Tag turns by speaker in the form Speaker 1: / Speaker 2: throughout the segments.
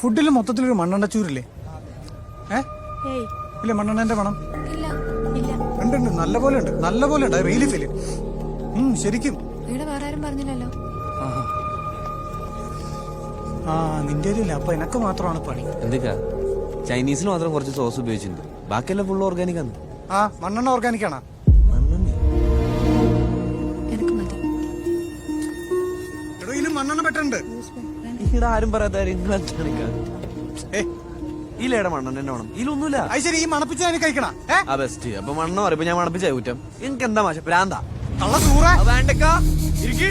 Speaker 1: ഫുഡിൽ മൊത്തത്തിലൊരു മണ്ണെണ്ണ ചൂരില്ലേ ഏ?
Speaker 2: ഏയ്.
Speaker 1: ഇല്ല മണ്ണെണ്ണന്റെ പണം.
Speaker 2: ഇല്ല ഇല്ല.
Speaker 1: ഉണ്ട് ഉണ്ട് നല്ല പോലെ ഉണ്ട് നല്ല പോലെ ഉണ്ട് റിയലി ഫീൽ ഉം ശരിക്കും.
Speaker 2: ഇവിടെ വേറെ ആരും പറഞ്ഞില്ലല്ലോ.
Speaker 1: ആ നിന്റെ ഇല്ല അപ്പൊ എനക്ക് മാത്രമാണ് പണി.
Speaker 3: എന്തൊക്കെയാ? ചൈനീസിന് മാത്രം കുറച്ച് സോസ് ഉപയോഗിച്ചിട്ടുണ്ട്. ബാക്കിയെല്ലാം ഫുൾ ഓർഗാനിക് ആണ്.
Speaker 1: ആ മണ്ണെണ്ണ ഓർഗാനിക് ആണോ? മണ്ണെണ്ണ. പെട്ടുണ്ട്
Speaker 3: ഇവിടെ ആരും പറയാത്ത നിങ്ങൾ
Speaker 1: ഏ
Speaker 3: ഇതിലേടെ മണ്ണെണ്ണ എന്നെ വേണം ഇതിലൊന്നുമില്ല.
Speaker 1: അത് ശരി ഈ മണപ്പിച്ച എനിക്ക് കഴിക്കണ. ഏ?
Speaker 3: ആ ബെസ്റ്റ്. അപ്പൊ മണ്ണ പറയുമ്പോ ഞാൻ മണപ്പിച്ച കുറ്റം. എനിക്ക് എന്താ മാഷ? പ്രാന്താ
Speaker 1: കള്ള സൂറ.
Speaker 3: വേണ്ടക്കാ. ഇരിക്ക്.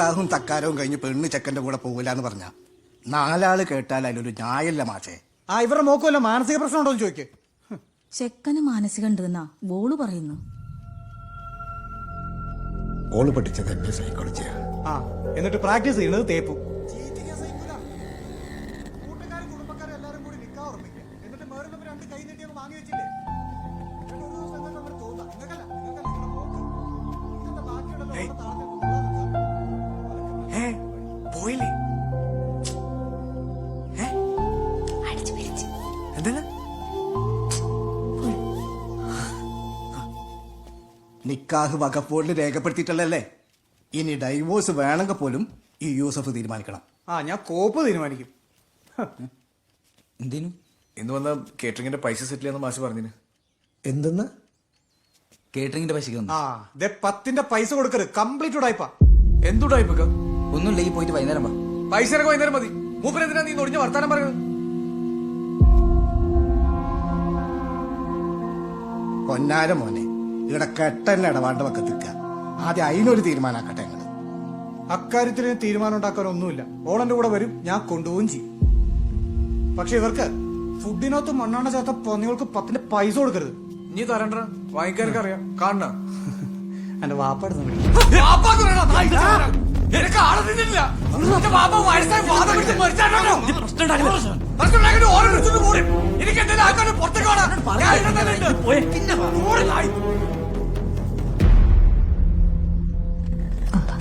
Speaker 4: നിക്കാഹും തക്കാരവും കഴിഞ്ഞ് പെണ്ണ് ചെക്കന്റെ കൂടെ പോകില്ലാന്ന് പറഞ്ഞ. നാലാൾ കേട്ടാൽ അതിലൊരു ന്യായല്ല മാഷേ.
Speaker 1: ആ ഇവരുടെ മോക്കുമല്ല മാനസിക പ്രശ്നം ഉണ്ടോ എന്ന് ചോദിക്ക്.
Speaker 5: ചെക്കന് മാനസിക ഉണ്ടെന്നാ ബോൾ പറയുന്നു.
Speaker 4: ഓൾ പഠിച്ചത് എന്റെ സൈക്കോളജിയാ
Speaker 1: ആ. എന്നിട്ട് പ്രാക്ടീസ് ചെയ്യുന്നത് തേപ്പും.
Speaker 4: നിക്കാഹ് വകപ്പോളിൽ രേഖപ്പെടുത്തിയിട്ടല്ലേ ഇനി ഡൈവോഴ്സ് വേണമെങ്കിൽ പോലും ഈ യൂസഫ് തീരുമാനിക്കണം.
Speaker 1: ആ ഞാൻ കോപ്പ് തീരുമാനിക്കും.
Speaker 6: എന്തിനു?
Speaker 7: ഇന്ന് വന്ന കേറ്ററിംഗിന്റെ പൈസ സെറ്റിൽ ചെയ്യാന്ന് മാഷ് പറഞ്ഞിന്.
Speaker 4: എന്തെന്ന്?
Speaker 6: കേറ്ററിംഗിന്റെ പൈസക്ക് വന്നു.
Speaker 1: ആ ദേ പത്തിന്റെ പൈസ കൊടുക്കരുത്. കംപ്ലീറ്റ് ഉടായ്പ
Speaker 7: എന്തുടാ ഇപ്പൊ?
Speaker 6: ഒന്നുമില്ല ഈ പോയിട്ട് വൈകുന്നേരം വാ.
Speaker 7: പൈസ ഇറങ്ങി വൈകുന്നേരം മതി. മൂപ്പരെന്തിനാ നീ നൊടിഞ്ഞ വർത്താനം പറയുന്നത്?
Speaker 4: പൊന്നാര മോനെ. ഇവിടെ കെട്ടന്നെ ഇടപാണ്ട് വക്കത്തിക്ക ആദ്യം അതിനൊരു തീരുമാനാക്കട്ടെ ഞങ്ങൾ
Speaker 1: അക്കാര്യത്തിൽ തീരുമാനം ഉണ്ടാക്കാൻ ഒന്നുമില്ല. ഓളന്റെ കൂടെ വരും ഞാൻ കൊണ്ടുപോകും ചെയ്യും. പക്ഷെ ഇവർക്ക് ഫുഡിനകത്ത് മണ്ണാണ ചേർത്ത പന്നികൾക്ക് പത്തിന്റെ പൈസ കൊടുക്കരുത്.
Speaker 7: നീ തരണ്ട? വായിക്കാർക്ക് അറിയാം. കാണണ?
Speaker 1: എന്റെ വാപ്പാടുന്ന്
Speaker 2: അതാ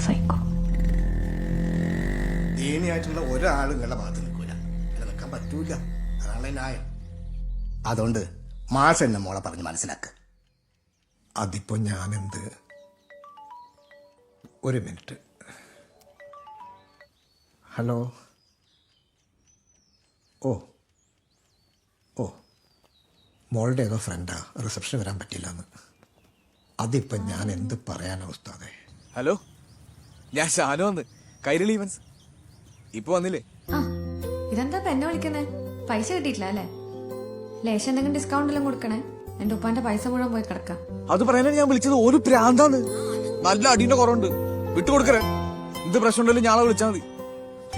Speaker 2: സൈക്കോ.
Speaker 4: ദീനിയായിട്ടുള്ള ഒരാളും നിങ്ങളുടെ ഭാഗത്ത് നിൽക്കൂല. അങ്ങനെ നിൽക്കാൻ പറ്റൂല. അതാണ് ന്യായം. അതുകൊണ്ട് മാസ എന്നെ മോളെ പറഞ്ഞ് മനസ്സിലാക്ക്.
Speaker 8: അതിപ്പോ ഞാനെന്ത്? ഒരു മിനിറ്റ്. ഹലോ? ഓ. ഓ. മോളുടെ ഏതോ ഫ്രണ്ടാ റിസപ്ഷൻ വരാൻ പറ്റില്ല എന്ന് അതിപ്പോ ഞാൻ എന്ത് പറയാനാ ഉസ്താദേ?
Speaker 7: ഹലോ? ഞാൻ ശാനു വന്ന്. കൈരളി ഇവൻസ് ഇപ്പൊ വന്നില്ലേ?
Speaker 2: ആ ഇതെന്താ ഇപ്പൊ എന്നെ വിളിക്കുന്നേ? പൈസ കിട്ടിയിട്ടില്ല അല്ലേ? ലേശം എന്തെങ്കിലും ഡിസ്കൗണ്ട് എല്ലാം കൊടുക്കണേ. എന്റെ ഉപ്പാന്റെ പൈസ മുഴുവൻ പോയി കിടക്കാം.
Speaker 7: അത് പറയാനാണ് ഞാൻ വിളിച്ചത്. ഒരു പ്രാന്താണ്. നല്ല അടീന്റെ കുറവുണ്ട്. വിട്ടുകൊടുക്കറേ എന്ത് പ്രശ്നം ഉണ്ടല്ലോ ഞാളെ വിളിച്ചാൽ മതി.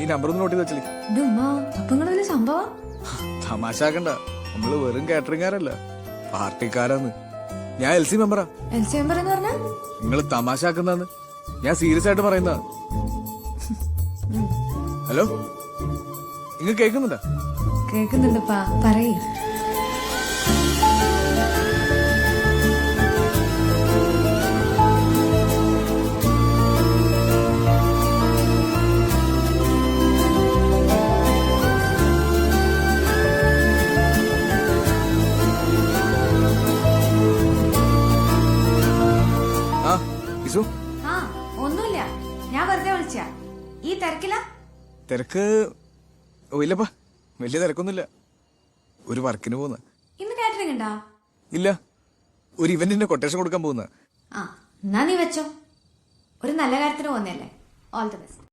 Speaker 7: ഈ നമ്പർ ഒന്ന് നോട്ട് ചെയ്ത് വെച്ചല്ലേ
Speaker 2: എന്റെ ഉമ്മ അപ്പൊ നിങ്ങൾ വലിയ സംഭവം?
Speaker 7: തമാശാക്കണ്ട നമ്മൾ വെറും കാറ്ററിംഗുകാരല്ല പാർട്ടിക്കാരാന്ന്. ഞാൻ എൽ സി മെമ്പറാ
Speaker 2: എൽ സി മെമ്പർ എന്ന് പറഞ്ഞാൽ
Speaker 7: നിങ്ങൾ തമാശാക്കുന്നാന്ന് ഞാൻ സീരിയസ് ആയിട്ട് പറയുന്നതാ. ഹലോ? നിങ്ങൾ കേൾക്കുന്നുണ്ടോ?
Speaker 2: കേൾക്കുന്നുണ്ടപ്പാ പറയേ.
Speaker 7: ആ ഇസു?
Speaker 2: ഒന്നുമില്ല. ഞാൻ വെറുതെ വിളിച്ച. ഈ തിരക്കില?
Speaker 7: തിരക്ക് ഓ ഇല്ലപ്പാ വലിയ തിരക്കൊന്നുമില്ല. ഒരു വർക്കിന് പോകുന്ന.
Speaker 2: ഇന്ന് കാറ്ററിംഗ് ഉണ്ടോ?
Speaker 7: ഇല്ല. ഒരു ഇവന്റിന്റെ കൊട്ടേഷൻ കൊടുക്കാൻ പോകുന്ന.
Speaker 2: ആ എന്നാ നീ വെച്ചോ. ഒരു നല്ല കാര്യത്തിന് പോകുന്നല്ലേ ഓൾ ദി ബെസ്റ്റ്